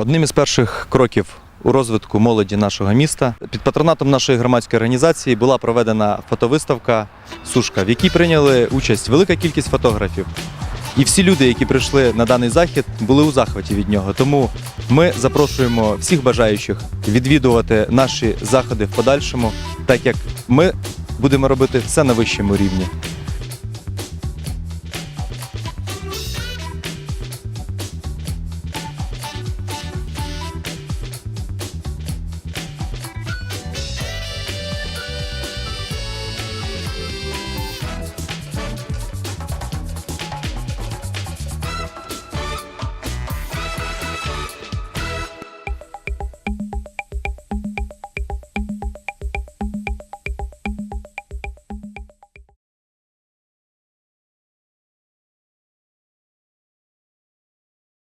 Одним із перших кроків у розвитку молоді нашого міста під патронатом нашої громадської організації була проведена фотовиставка Сушка, в якій прийняли участь велика кількість фотографів. І всі люди, які прийшли на даний захід, були у захваті від нього. Тому ми запрошуємо всіх бажаючих відвідувати наші заходи в подальшому, так як ми будемо робити все на вищому рівні.